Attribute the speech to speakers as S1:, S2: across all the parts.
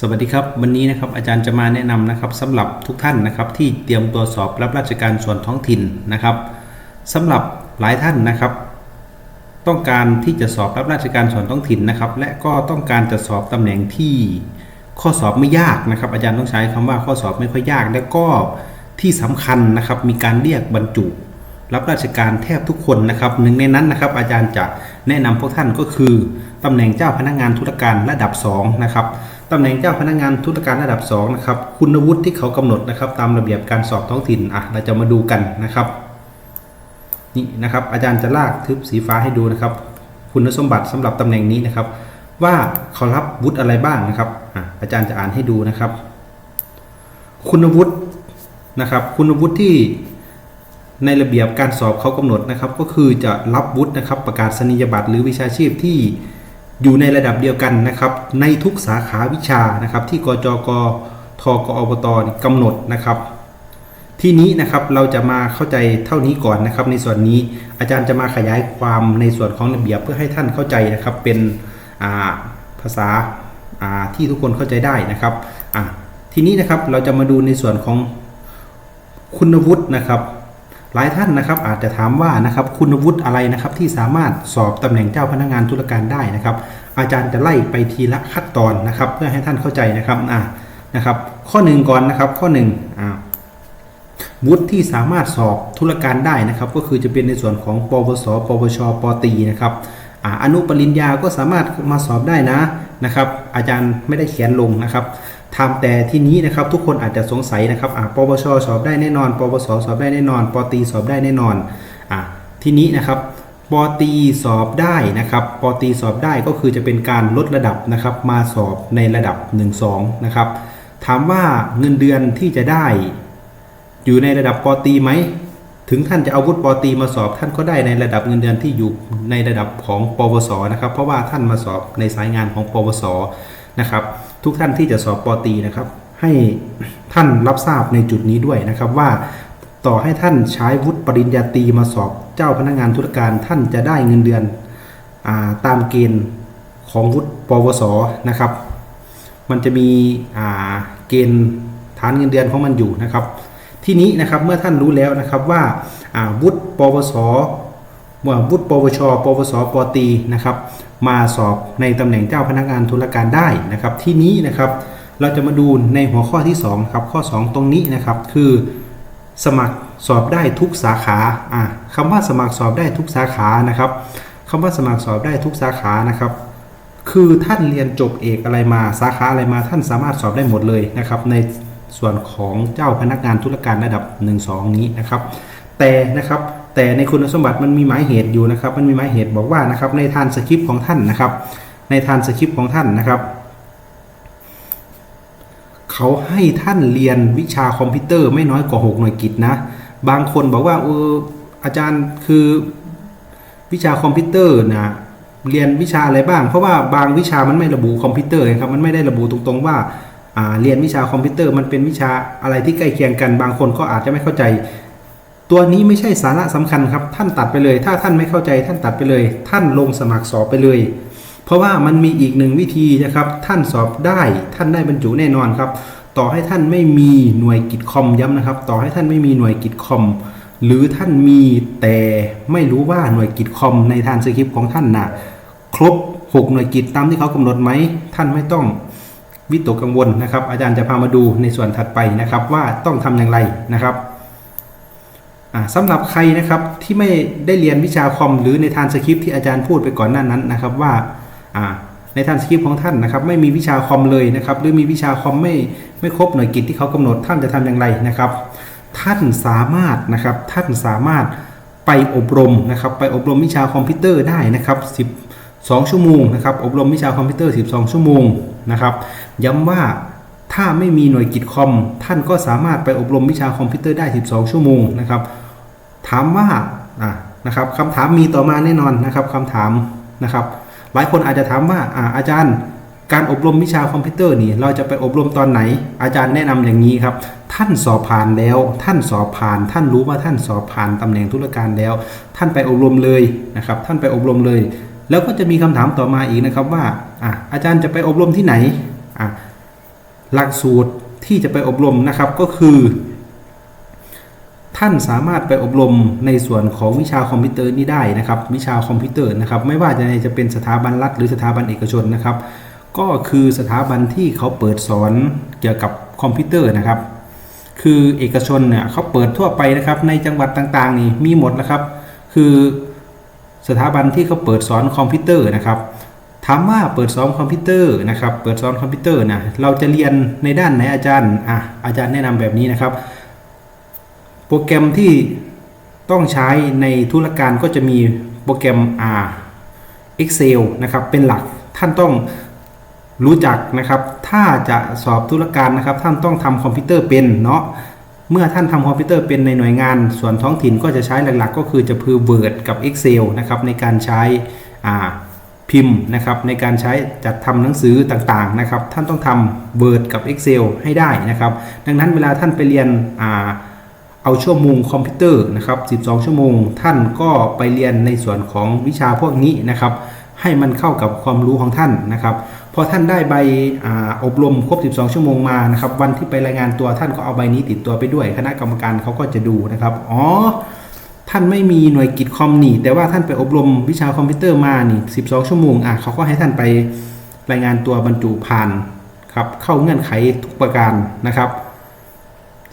S1: สวัสดีครับ วันนี้นะครับอาจารย์จะมาแนะนำนะครับสำหรับทุกท่านนะครับที่เตรียมตัวสอบรับราชการส่วนท้องถิ่นนะครับสำหรับหลายท่านนะครับ ต้องการที่จะสอบรับราชการส่วนท้องถิ่นนะครับ และก็ต้องการจะสอบตำแหน่งที่ข้อสอบไม่ยากนะครับ อาจารย์ต้องใช้คำว่าข้อสอบไม่ค่อยยาก และก็ที่สำคัญนะครับมีการเรียกบรรจุ รับราชการแทบทุกคนนะครับหนึ่งในนั้นนะครับ อาจารย์จะแนะนำพวกท่านก็คือตำแหน่งเจ้าพนักงานธุรการระดับ2นะครับ ตำแหน่งเจ้าพนักงานธุรการระดับ2นะครับคุณวุฒิที่เขากำหนดนะครับ ตามระเบียบการสอบท้องถิ่นอะเราจะมาดูกันนะครับนี่นะครับ อาจารย์จะลากทึบสีฟ้าให้ดูนะครับ คุณสมบัติสำหรับตำแหน่งนี้นะครับ ว่าเขารับวุฒิอะไรบ้างนะครับอะอาจารย์จะอ่านให้ดูนะครับ คุณวุฒินะครับ คุณวุฒิที่ในระเบียบการสอบเขากำหนดนะครับ ก็คือจะรับวุฒินะครับ ประกาศนียบัตรหรือวิชาชีพที่ อยู่ในระดับเดียวกันนะครับ ในทุกสาขาวิชานะครับ ที่กจกทกอบตกำหนดนะครับ ที่นี้นะครับเราจะมาเข้าใจเท่านี้ก่อนนะครับ ในส่วนนี้อาจารย์จะมาขยายความในส่วนของระเบียบเพื่อให้ท่านเข้าใจนะครับ เป็นาภาษาาที่ทุกคนเข้าใจได้นะครับทีนี้นะครับเราจะมาดูในส่วนของคุณวุฒินะครับ หลายท่านนะครับอาจจะถามว่านะครับคุณวุฒิอะไรนะครับที่สามารถสอบตำแหน่งเจ้าพนักงานธุรการได้นะครับ อาจารย์จะไล่ไปทีละขั้นตอนนะครับ เพื่อให้ท่านเข้าใจนะครับอ่านะครับ ข้อหนึ่งก่อนนะครับข้อหนึ่งอ่าวุฒิที่สามารถสอบธุรการได้นะครับ ก็คือจะเป็นในส่วนของปวส ปวช ปตีนะครับอ่าอนุปริญญาก็สามารถมาสอบได้นะนะครับ อาจารย์ไม่ได้เขียนลงนะครับ ทำแต่ที่นี้นะครับทุกคนอาจจะสงสัยนะครับอ่าปวชสอบได้แน่นอนปวสสอบได้แน่นอน ปตีสอบได้แน่นอนอ่าทีนี้นะครับปตีสอบได้นะครับปตีสอบได้ก็คือจะเป็นการลดระดับนะครับ มาสอบในระดับ 1-2 นะครับ ถามว่าเงินเดือนที่จะได้ อยู่ในระดับปตีไหม ถึงท่านจะเอาวุฒิปตีมาสอบ ท่านก็ได้ในระดับเงินเดือนที่อยู่ในระดับของปวสนะครับ เพราะว่าท่านมาสอบในสายงานของปวสนะครับ ทุกท่านที่จะสอบปตีนะครับ ให้ท่านรับทราบในจุดนี้ด้วยนะครับว่าต่อให้ท่านใช้วุฒิปริญญาตรีมาสอบเจ้าพนักงานธุรการท่านจะได้เงินเดือนอาตามเกณฑ์ของวุฒิปวสนะครับ มันจะมีเกณฑ์ฐานเงินเดือนของมันอยู่นะครับ ที่นี้นะครับเมื่อท่านรู้แล้วนะครับว่าาวุฒิปวสว่าวุฒิปวช ปวส ปตีนะครับ มาสอบในตำแหน่งเจ้าพนักงานธุรการได้นะครับ ที่นี้นะครับเราจะมาดูในหัวข้อที่2ครับข้อ 2 ตรงนี้นะครับ คือ สมัครสอบได้ทุกสาขาอ่าคำว่าสมัครสอบได้ทุกสาขานะครับคำว่าสมัครสอบได้ทุกสาขานะครับ คือท่านเรียนจบเอกอะไรมาสาขาอะไรมาท่านสามารถสอบได้หมดเลยนะครับ ในส่วนของเจ้าพนักงานธุรการระดับ 1 2 นี้นะครับ แต่นะครับแต่ในคุณสมบัติมันมีหมายเหตุอยู่นะครับ มันมีหมายเหตุบอกว่านะครับในทานสคริปต์ของท่านนะครับ ในทานสคริปต์ของท่านนะครับเขาให้ท่านเรียนวิชาคอมพิวเตอร์ไม่น้อยกว่า6หน่วยกิตนะ บางคนบอกว่าเอออาจารย์คือวิชาคอมพิวเตอร์นะเรียนวิชาอะไรบ้าง เพราะว่าบางวิชามันไม่ระบุคอมพิวเตอร์นะครับมันไม่ได้ระบุตรงๆว่าอ่าเรียนวิชาคอมพิวเตอร์มันเป็นวิชาอะไรที่ใกล้เคียงกัน บางคนก็อาจจะไม่เข้าใจ ตัวนี้ไม่ใช่สาระสำคัญครับ ท่านตัดไปเลย ถ้าท่านไม่เข้าใจท่านตัดไปเลย ท่านลงสมัครสอบไปเลย เพราะว่ามันมีอีกหนึ่งวิธีนะครับ ท่านสอบได้ท่านได้บรรจุแน่นอนครับ ต่อให้ท่านไม่มีหน่วยกิจคอมย้ำนะครับ ต่อให้ท่านไม่มีหน่วยกิจคอมหรือท่านมีแต่ไม่รู้ว่าหน่วยกิจคอมในทานสคริปต์ของท่านนะ่ะครบ 6 หน่วยกิจตามที่เขากำหนดไหมท่านไม่ต้องวิตกกังวลนะครับ อาจารย์จะพามาดูในส่วนถัดไปนะครับว่าต้องทำอย่างไรนะครับ สำหรับใครนะครับที่ไม่ได้เรียนวิชาคอมหรือในทานสคริปที่อาจารย์พูดไปก่อนหน้านั้นนะครับว่าในทานสคริปของท่านนะครับไม่มีวิชาคอมเลยนะครับหรือมีวิชาคอมไม่ไม่ครบหน่วยกิจที่เขากำหนดท่านจะทำอย่างไรนะครับ ท่านสามารถนะครับท่านสามารถไปอบรมนะครับไปอบรมวิชาคอมพิวเตอร์ได้นะครับ12 ชั่วโมงนะครับอบรมวิชาคอมพิวเตอร์ 12 ชั่วโมงนะครับย้ำว่าถ้าไม่มีหน่วยกิจคอม ท่านก็สามารถไปอบรมวิชาคอมพิวเตอร์ได้ 12 ชั่วโมงนะครับ ถามว่าอ่านะครับคำถามมีต่อมาแน่นอนนะครับคำถามนะครับ หลายคนอาจจะถามว่าอาอาจารย์การอบรมวิชาคอมพิวเตอร์นี่เราจะไปอบรมตอนไหน อาจารย์แนะนำอย่างนี้ครับ ท่านสอบผ่านแล้ว ท่านสอบผ่าน ท่านรู้ว่าท่านสอบผ่านตำแหน่งธุรการแล้ว ท่านไปอบรมเลยนะครับ ท่านไปอบรมเลย แล้วก็จะมีคำถามต่อมาอีกนะครับว่าอะอาจารย์จะไปอบรมที่ไหนอะหลักสูตรที่จะไปอบรมนะครับก็คือ ท่านสามารถไปอบรมในส่วนของวิชาคอมพิวเตอร์นี้ได้นะครับ วิชาคอมพิวเตอร์นะครับ ไม่ว่าจะในจะเป็นสถาบันรัฐหรือสถาบันเอกชนนะครับ ก็คือสถาบันที่เขาเปิดสอนเกี่ยวกับคอมพิวเตอร์นะครับ คือเอกชนเนี่ยเขาเปิดทั่วไปนะครับในจังหวัดต่างๆ นี่มีหมดนะครับ คือสถาบันที่เขาเปิดสอนคอมพิวเตอร์นะครับถามว่าเปิดสอนคอมพิวเตอร์นะครับ เปิดสอนคอมพิวเตอร์นะเราจะเรียนในด้านไหนอาจารย์อะอาจารย์แนะนำแบบนี้นะครับ โปรแกรมที่ต้องใช้ในธุรการก็จะมีโปรแกรม R Excel นะครับ เป็นหลักท่านต้องรู้จักนะครับ ถ้าจะสอบธุรการนะครับ ท่านต้องทำคอมพิวเตอร์เป็นเนาะเมื่อท่านทำคอมพิวเตอร์เป็นในหน่วยงาน ส่วนท้องถิ่นก็จะใช้หลักๆ ก็คือจะคือ Word กับ Excel นะครับในการใช้อ่าพิมพ์นะครับในการใช้จัดทำหนังสือต่างๆนะครับ ท่านต้องทำ Word กับ Excel ให้ได้นะครับ ดังนั้นเวลาท่านไปเรียนอ่า เอาชั่วโมงคอมพิวเตอร์นะครับ 12 ชั่วโมง ท่านก็ไปเรียนในส่วนของวิชาพวกนี้นะครับ ให้มันเข้ากับความรู้ของท่านนะครับ พอท่านได้ใบออบรมครบ 12 ชั่วโมงมานะครับ วันที่ไปรายงานตัวท่านก็เอาใบนี้ติดตัวไปด้วย คณะกรรมการเขาก็จะดูนะครับ อ๋อ ท่านไม่มีหน่วยกิจคอมนี่ แต่ว่าท่านไปอบรมวิชาคอมพิวเตอร์มานี่ 12 ชั่วโมง อะเขาก็ให้ท่านไปรายงานตัวบรรจุผ่านครับ เข้าเงื่อนไขทุกประการนะครับ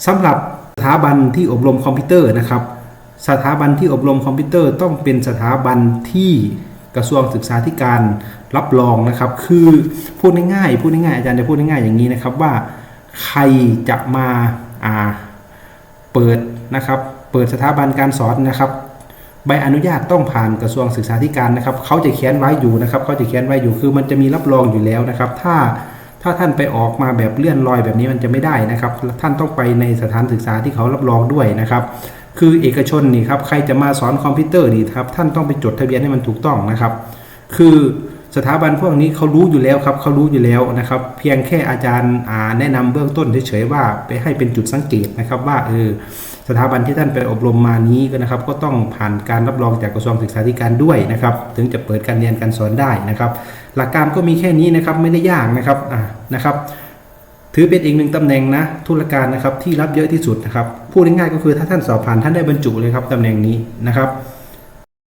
S1: สำหรับ ถาบันที่อบรมคอมพิวเตอร์นะครับ สถาบันที่อบรมคอมพิวเตอร์ต้องเป็นสถาบันที่กระทรวงศึกษาธิการรับรองนะครับ คือพูดง่ายๆพูดง่ายๆอาจารย์จะพูดง่ายๆอย่างนี้นะครับว่าใครจะมาาเปิดนะครับ เปิดสถาบันการสอนนะครับ ใบอนุญาตต้องผ่านกระทรวงศึกษาธิการนะครับเขาจะเขียนไว้อยู่นะครับเขาจะเขียนไว้อยู่คือมันจะมีรับรองอยู่แล้วนะครับ ถ้า ถ้าท่านไปออกมาแบบเลื่อนลอยแบบนี้มันจะไม่ได้นะครับ ท่านต้องไปในสถานศึกษาที่เขารับรองด้วยนะครับ คือเอกชนนี่ครับใครจะมาสอนคอมพิวเตอร์นี่ครับท่านต้องไปจดทะเบียนให้มันถูกต้องนะครับ คือสถาบันพวกนี้เขารู้อยู่แล้วครับเขารู้อยู่แล้วนะครับ เพียงแค่อาจารย์แนะนำเบื้องต้นเฉยๆว่าไปให้เป็นจุดสังเกตนะครับว่าเออ สถาบันที่ท่านไปอบรมมานี้ก็นะครับ ก็ต้องผ่านการรับรองจากกระทรวงศึกษาธิการด้วยนะครับ ถึงจะเปิดการเรียนการสอนได้นะครับ หลักการก็มีแค่นี้นะครับไม่ได้ยากนะครับอ่านะครับถือเป็นอีกหนึ่งตำแหน่งนะธุรการนะครับที่รับเยอะที่สุดนะครับพูดง่ายๆก็คือถ้าท่านสอบผ่านท่านได้บรรจุเลยครับตำแหน่งนี้นะครับ